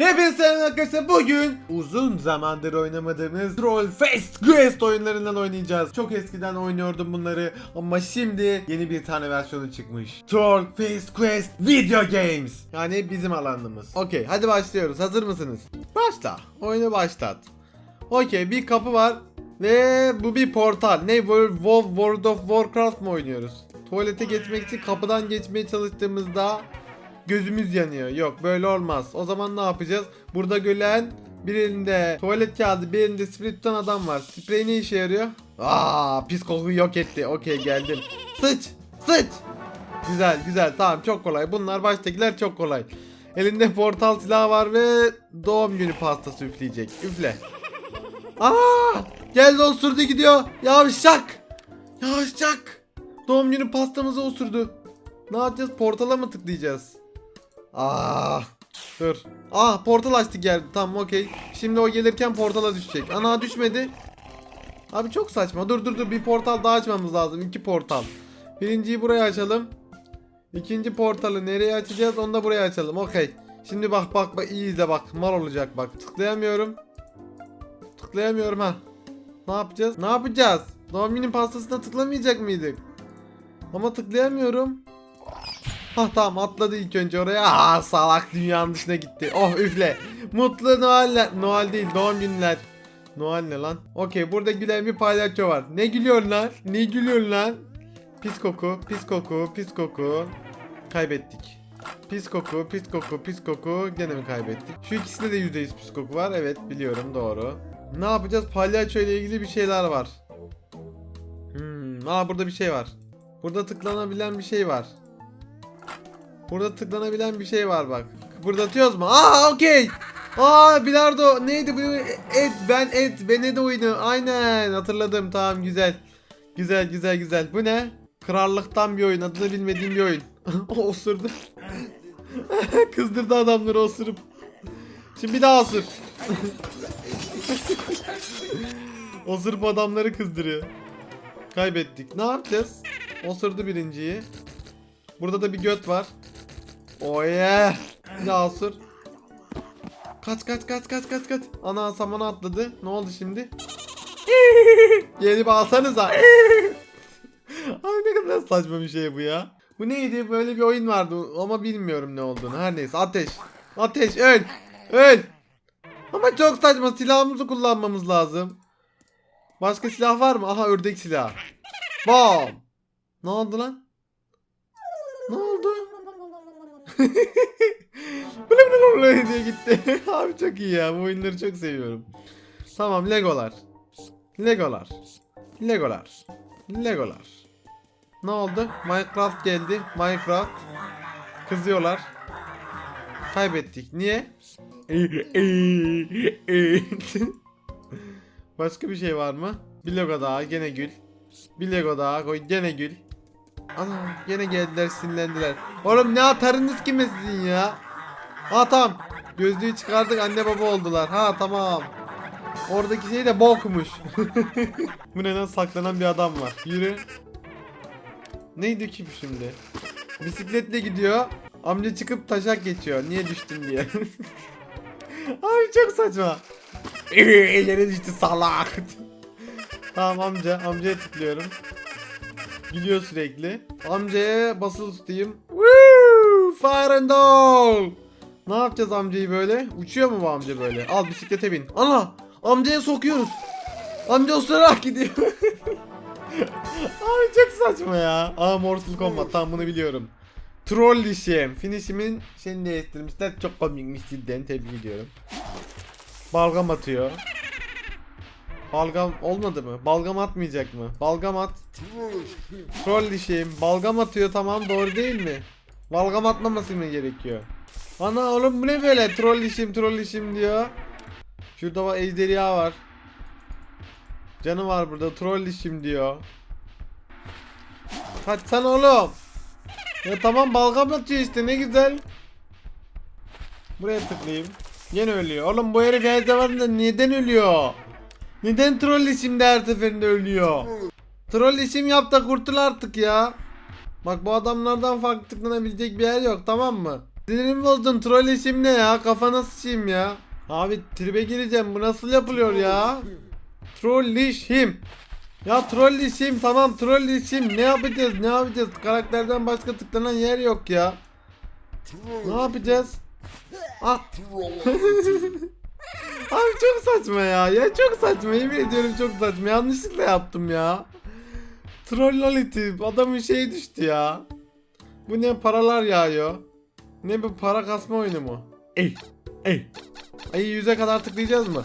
Hepinize selam arkadaşlar. Bugün uzun zamandır oynamadığımız Troll Fest Quest oyunlarından oynayacağız. Çok eskiden oynuyordum bunları ama şimdi yeni bir tane versiyonu çıkmış. Troll Fest Quest Video Games. Yani bizim alanımız. Okey hadi başlıyoruz. Hazır mısınız? Başla. Oyunu başlat. Okey bir kapı var ve bu bir portal. Ne World, of Warcraft mı oynuyoruz? Tuvalete geçmek için kapıdan geçmeye çalıştığımızda gözümüz yanıyor. Yok böyle olmaz. O zaman ne yapacağız? Burada gölen bir elinde tuvalet kağıdı bir elinde sprey tutan adam var. Sprey ne işe yarıyor? Aa pis kokuyu yok etti. Okey geldim. Sıç! Sıç! Güzel güzel tamam çok kolay. Bunlar baştakiler çok kolay. Elinde portal silahı var ve doğum günü pastası üfleyecek. Üfle. Aa! Geldi osurdu gidiyor. Yavşak! Yavşak! Doğum günü pastamızı osurdu. Ne yapacağız? Portala mı tıklayacağız? Ah. Dur. Ah portal açtık geldi. Tamam okey. Şimdi o gelirken portala düşecek. Ana düşmedi. Abi çok saçma. Dur dur dur bir portal daha açmamız lazım. İki portal. Birinciyi buraya açalım. İkinci portalı nereye açacağız? Onu da buraya açalım. Okey. Şimdi bak bak bak iyi izle bak. Mal olacak bak. Tıklayamıyorum. Tıklayamıyorum ha. Ne yapacağız? Ne yapacağız? Doğum günü pastasına tıklamayacak mıydık? Ama tıklayamıyorum. Hah tamam atladı ilk önce oraya. Aa salak dünyanın dışına gitti. Oh üfle. Mutlu Noeller. Noel değil doğum günler. Noel ne lan? Okey burada gülen bir palyaço var. Ne gülüyor lan? Ne gülüyor lan? Pis koku, pis koku, pis koku. Kaybettik. Pis koku, pis koku, pis koku. Gene mi kaybettik? Şu ikisinde de %100 pis koku var. Evet biliyorum doğru. Ne yapacağız? Palyaço ile ilgili bir şeyler var. Hmm, aa burada bir şey var. Burada tıklanabilen bir şey var. Burada tıklanabilen bir şey var bak. Kıpırdatıyoruz mu? Aa okey. Aa bilardo neydi bu? Et ben et ben de oyunu. Aynen hatırladım tamam güzel. Güzel güzel güzel. Bu ne? Krallıktan bir oyun. Adını bilmediğim bir oyun. o osurdu. Kızdırdı adamları osurup. Şimdi bir daha osur. osurup adamları kızdırıyor. Kaybettik. Ne yapacağız? Osurdu birinciyi. Burada da bir göt var. Oye. Bir daha osur. Kaç kaç kaç kaç kaç kaç. Ana samana atladı. Ne oldu şimdi? Gelip alsanıza. Ay ne kadar saçma bir şey bu ya. Bu neydi? Böyle bir oyun vardı ama bilmiyorum ne olduğunu. Her neyse ateş. Ateş öl. Öl. Ama çok saçma silahımızı kullanmamız lazım. Başka silah var mı? Aha ördek silahı. Bam. Ne oldu lan? Ne oldu? Bılı diye gitti. Abi çok iyi ya. Bu oyunları çok seviyorum. Tamam Legolar. Legolar. Legolar. Legolar. Ne oldu? Minecraft geldi. Minecraft. Kızıyorlar. Kaybettik. Niye? Başka bir şey var mı? Bir Lego daha gene gül. Bir Lego daha koy gene gül. Ana gene geldiler sinirlendiler. Oğlum ne atarınız kime sizin ya? Ha tamam. Gözlüğü çıkardık anne baba oldular. Ha tamam. Oradaki şey de bokmuş. Bu neden saklanan bir adam var. Yürü. Neydi ki bu şimdi? Bisikletle gidiyor. Amca çıkıp taşak geçiyor. Niye düştün diye. Abi çok saçma. Yere düştü salak. tamam amca. Amcaya tıklıyorum. Gidiyor sürekli. Amcaya basılı tutayım. Woo! Fire and all. Ne yapacağız amcayı böyle? Uçuyor mu bu amca böyle? Al bisiklete bin. Ana! Amcaya sokuyoruz. Amca osurarak gidiyor. Abi çok saçma ya. Aa Mortal Kombat tam bunu biliyorum. Troll işim. Finish'imin şeyini değiştirmişler. Çok komikmiş cidden tebrik ediyorum. Balgam atıyor. Balgam olmadı mı? Balgam atmayacak mı? Balgam at. Troll dişim. Balgam atıyor tamam doğru değil mi? Balgam atmaması mı gerekiyor? Ana oğlum bu ne böyle? Troll dişim troll dişim diyor. Şurada var ejderha var. Canı var burada troll dişim diyor. Kaçsana oğlum. Ya tamam balgam atıyor işte ne güzel. Buraya tıklayayım. Yine ölüyor. Oğlum bu herif her seferinde neden ölüyor? Neden troll isimde her seferinde ölüyor? Troll isim yap da kurtul artık ya. Bak bu adamlardan farklı tıklanabilecek bir yer yok tamam mı? Sinirimi bozdun troll işim ne ya kafana sıçayım ya. Abi tribe gireceğim bu nasıl yapılıyor ya? Troll işim. Ya troll işim tamam troll işim ne yapacağız ne yapacağız karakterden başka tıklanan yer yok ya. Ne yapacağız? Ah. Abi çok saçma ya. Ya çok saçma. Yemin ediyorum çok saçma. Yanlışlıkla yaptım ya. Trollolity. Adamın şeyi düştü ya. Bu ne paralar yağıyor. Ne bu para kasma oyunu mu? Ey. Ey. Ay yüze kadar tıklayacağız mı?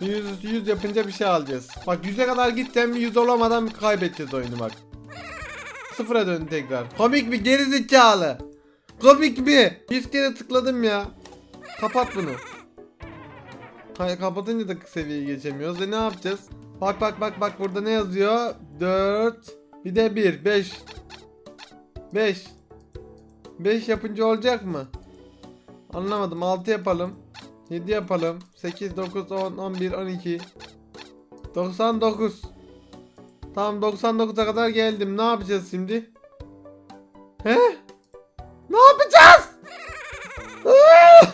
Yüz, yüz yapınca bir şey alacağız. Bak yüze kadar gideceğim yüz olamadan kaybedeceğiz oyunu bak. Sıfıra dön tekrar. Komik mi geri zekalı? Komik mi? 100 kere tıkladım ya. Kapat bunu. Hayır kapatınca da seviyeyi geçemiyoruz. E ne yapacağız? Bak bak bak bak burada ne yazıyor? 4 bir de 1 5 5 5 yapınca olacak mı? Anlamadım. 6 yapalım. 7 yapalım. 8 9 10 11 12 99 Tamam 99'a kadar geldim. Ne yapacağız şimdi? He? Ne yapacağız? Aa!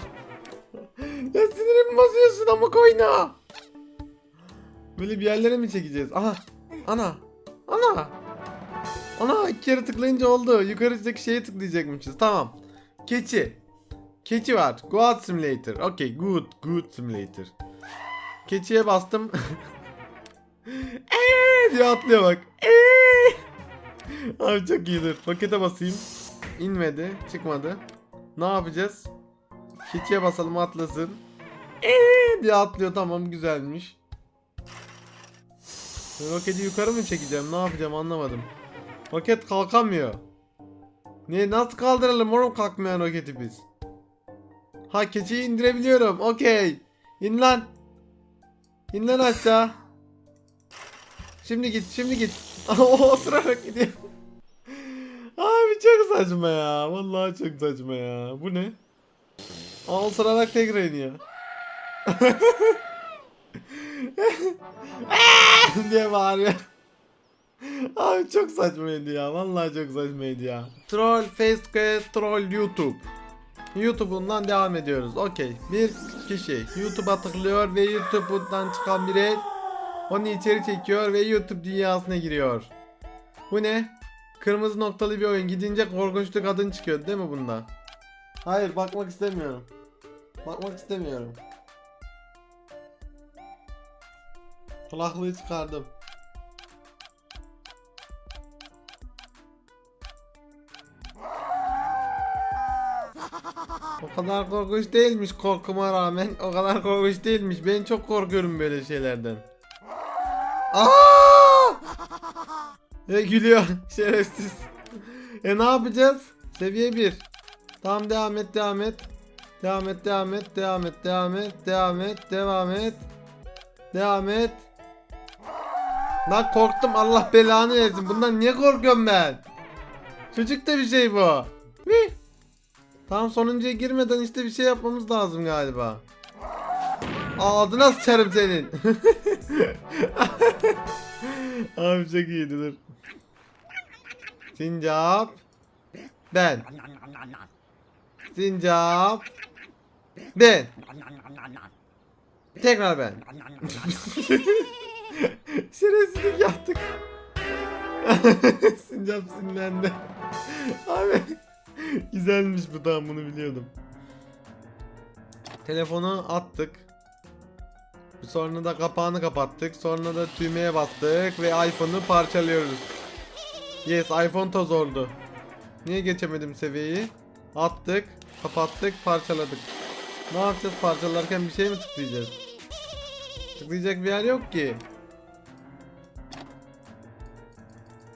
ya sinirimi bozuyorsun ama koyna. Böyle bir yerlere mi çekeceğiz? Aha. Ana. Ana. Ana iki kere tıklayınca oldu. Yukarıdaki şeye tıklayacakmışız. Tamam. Keçi. Keçi var. Goat Simulator. Okay, good, good simulator. Keçiye bastım. Eee diye atlıyor bak. Eee. Abi çok iyidir. Pakete basayım. İnmedi. Çıkmadı. Ne yapacağız? Keçiye basalım atlasın. Eee diye atlıyor. Tamam güzelmiş. Roketi yukarı mı çekeceğim? Ne yapacağım anlamadım. Roket kalkamıyor. Ne nasıl kaldıralım oğlum kalkmayan roketi biz? Ha keçiyi indirebiliyorum. Okey. İn lan. İn lan aşağı. Şimdi git, şimdi git. o sırarak gidiyor. Saçma ya. Vallahi çok saçma ya. Bu ne? O sırarak tekrar iniyor. diye bağırıyor. Abi çok saçmaydı ya. Vallahi çok saçmaydı ya. Troll Facebook, troll YouTube. YouTube'undan devam ediyoruz. Okey. Bir kişi YouTube'a tıklıyor ve YouTube'dan çıkan biri onu içeri çekiyor ve YouTube dünyasına giriyor. Bu ne? Kırmızı noktalı bir oyun. Gidince korkunçlu kadın çıkıyor değil mi bunda? Hayır bakmak istemiyorum. Bakmak istemiyorum. Kulaklığı çıkardım. O kadar korkunç değilmiş korkuma rağmen. O kadar korkunç değilmiş. Ben çok korkuyorum böyle şeylerden. Aa! Ve gülüyor şerefsiz. E ne yapacağız? Seviye 1. Tamam devam et devam et. Devam et devam et devam et devam et devam et devam et. Devam et. Lan korktum Allah belanı versin. Bundan niye korkuyorum ben? Çocuk da bir şey bu. Hih. Tam sonuncuya girmeden işte bir şey yapmamız lazım galiba. Ağzına sıçarım senin. Abi çok iyiydi dur. Sincap. Ben. Sincap. Ben. Tekrar ben. Şerefsizlik yaptık. Sincap sinirlendi. Abi güzelmiş bu tamam bunu biliyordum. Telefonu attık. Sonra da kapağını kapattık. Sonra da düğmeye bastık ve iPhone'u parçalıyoruz. Yes iPhone toz oldu. Niye geçemedim seviyeyi? Attık, kapattık, parçaladık. Ne yapacağız parçalarken bir şey mi tıklayacağız? Tıklayacak bir yer yok ki.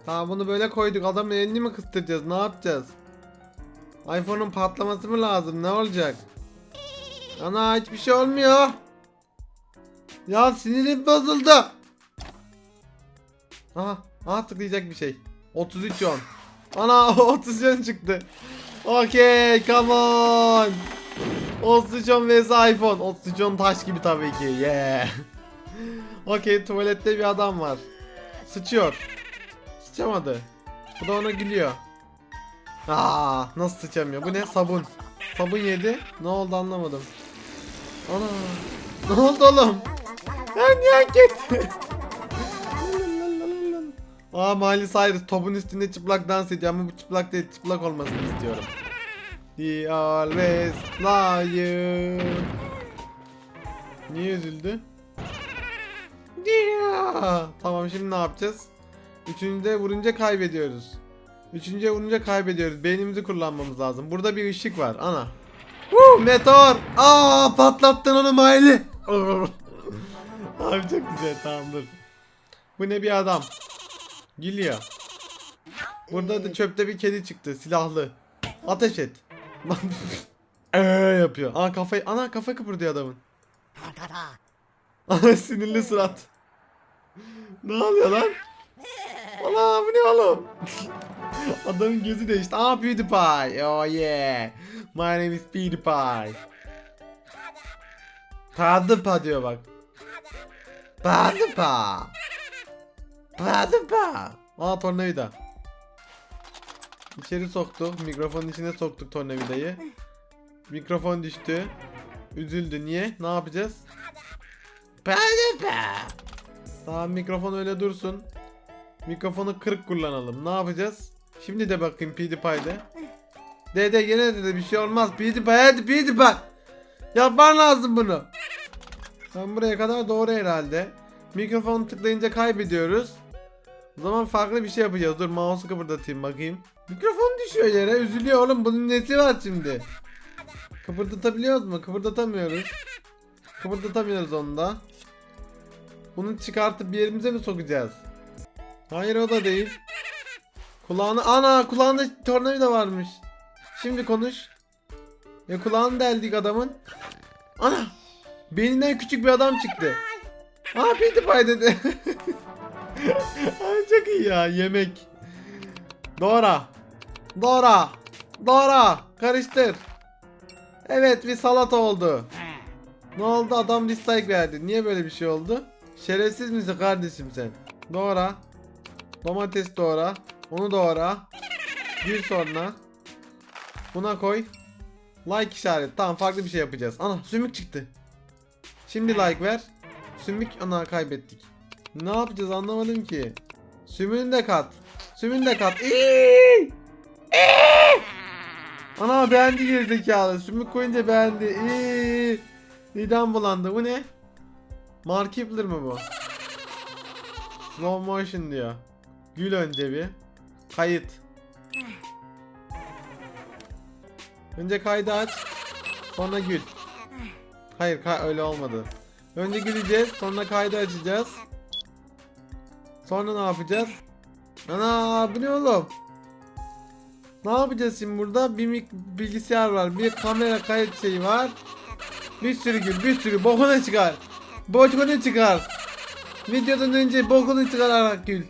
Tamam bunu böyle koyduk. Adamın elini mi kıstıracağız? Ne yapacağız? iPhone'un patlaması mı lazım? Ne olacak? Ana hiçbir şey olmuyor. Ya sinirim bozuldu. Aha, aha tıklayacak bir şey. 33 10. Ana 30 10 çıktı. Okey, come on. 33 10 vs iPhone. 33 10 taş gibi tabii ki. Yeah. Okey, tuvalette bir adam var. Sıçıyor. Sıçamadı. Bu da ona gülüyor. Aa, nasıl sıçamıyor? Bu ne? Sabun. Sabun yedi. Ne oldu anlamadım. Ana. Ne oldu oğlum? Lan ya git. Aa Miley Cyrus topun üstünde çıplak dans ediyor ama bu çıplak değil çıplak olmasını istiyorum. He always lie. Niye üzüldü? Ya. Tamam şimdi ne yapacağız? Üçüncüde vurunca kaybediyoruz. Üçüncüye vurunca kaybediyoruz. Beynimizi kullanmamız lazım. Burada bir ışık var. Ana. Woo, meteor. Aa patlattın onu Miley. Abi çok güzel tamamdır. Bu ne bir adam. Geliyor. Burada da çöpte bir kedi çıktı silahlı. Ateş et. Eee yapıyor. Ana kafayı ana kafa kıpırdıyor adamın. Ana sinirli surat. ne oluyor lan? Ana bu ne oğlum? Adamın gözü değişti. Aa PewDiePie. Oh yeah. My name is PewDiePie. PewDiePie diyor bak. PewDiePie. PewDiePie. Aa tornavida. İçeri soktuk. Mikrofonun içine soktuk tornavidayı. Mikrofon düştü. Üzüldü. Niye? Ne yapacağız? PewDiePie. Tamam mikrofon öyle dursun. Mikrofonu kırık kullanalım. Ne yapacağız? Şimdi de bakayım PewDiePie'de. Dede gene dedi bir şey olmaz. PewDiePie hadi PewDiePie. Yapman lazım bunu. Ben buraya kadar doğru herhalde. Mikrofonu tıklayınca kaybediyoruz. O zaman farklı bir şey yapacağız. Dur mouse'u kıpırdatayım bakayım. Mikrofon düşüyor yere. Üzülüyor oğlum. Bunun nesi var şimdi? Kıpırdatabiliyoruz mu? Kıpırdatamıyoruz. Kıpırdatamıyoruz onu da. Bunu çıkartıp bir yerimize mi sokacağız? Hayır o da değil. Kulağını ana kulağında tornavida varmış. Şimdi konuş. Ya kulağını deldik adamın. Ana! Beyninden küçük bir adam çıktı. Aa PewDiePie dedi. Ay çok iyi ya yemek. Doğra. Doğra. Doğra. Karıştır. Evet bir salata oldu. Ne oldu adam dislike verdi. Niye böyle bir şey oldu? Şerefsiz misin kardeşim sen? Doğra. Domates doğra. Onu doğra. Bir sonra. Buna koy. Like işaret. Tamam farklı bir şey yapacağız. Ana sümük çıktı. Şimdi like ver. Sümük ana kaybettik. Ne yapacağız anlamadım ki. Sümüğünü de kat. Sümüğünü de kat. İyi. İyi. Ana beğendi gerizekalı. Sümük koyunca beğendi. İyi. Midem bulandı. Bu ne? Markiplier mi bu? Slow motion diyor. Gül önce bir. Kayıt. Önce kaydı aç. Sonra gül. Hayır öyle olmadı. Önce güleceğiz. Sonra kaydı açacağız. Sonra ne yapacağız? Ana bu ne oğlum? Ne yapacağız şimdi burada? Bir bilgisayar var. Bir kamera kayıt şeyi var. Bir sürü gül. Bir sürü. Bokunu çıkar. Bokunu çıkar. Videodan önce bokunu çıkararak gül.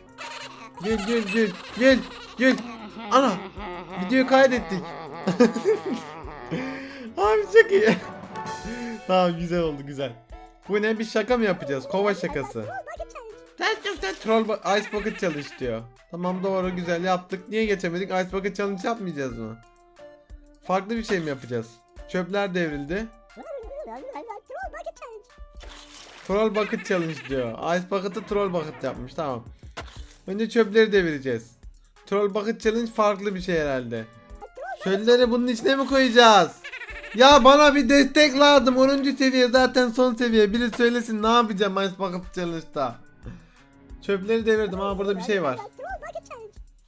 Gül gül gül. Gül. Gül. Ana. Videoyu kaydettik. Abi çok iyi. tamam güzel oldu güzel. Bu ne bir şaka mı yapacağız? Kova şakası. Troll Ice Bucket Challenge diyor. Tamam doğru güzel yaptık. Niye geçemedik? Ice Bucket Challenge yapmayacağız mı? Farklı bir şey mi yapacağız? Çöpler devrildi. Troll Bucket Challenge diyor. Ice Bucket'ı Troll Bucket yapmış tamam. Önce çöpleri devireceğiz. Troll Bucket Challenge farklı bir şey herhalde. Çölleri bunun içine mi koyacağız? Ya bana bir destek lazım. 10. seviye zaten son seviye. Biri söylesin ne yapacağım Ice Bucket Challenge'da. Çöpleri devirdim ama burada bir şey var.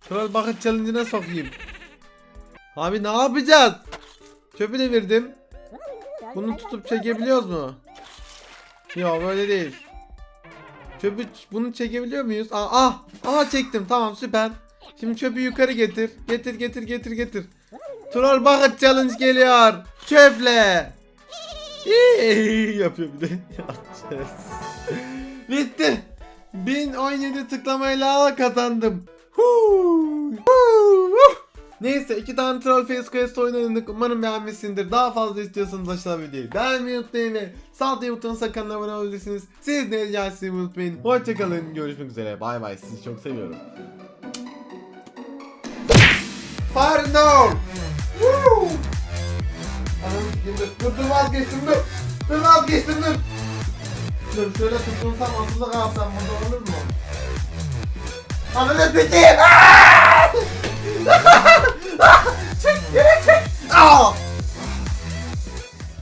Troll Bucket Challenge'ına sokayım. Abi ne yapacağız? Çöpü devirdim. Bunu tutup çekebiliyoruz mu? Yok böyle değil. Çöpü bunu çekebiliyor muyuz? Aa, ah, aha çektim tamam süper. Şimdi çöpü yukarı getir. Getir getir getir getir. Troll Bucket Challenge geliyor. Çöple. İyi yapıyor bir de. Bitti. 1017 tıklamayla kazandım. Huu. Neyse iki tane Troll Face Quest oynadık. Umarım beğenmişsindir. Daha fazla istiyorsanız aşağıda videoyu beğenmeyi unutmayın ve sağ altta butonuna kanala abone olabilirsiniz. Siz ne diyeceğinizi unutmayın. Hoşçakalın. Görüşmek üzere. Bay bay. Sizi çok seviyorum. Dur. Dur dur vazgeçtim dur. Dur vazgeçtim dur istiyorum. Şöyle tutunsam asılı kalsam burada olur mu? Ananı sikeyim. Çek yere çek. Aa!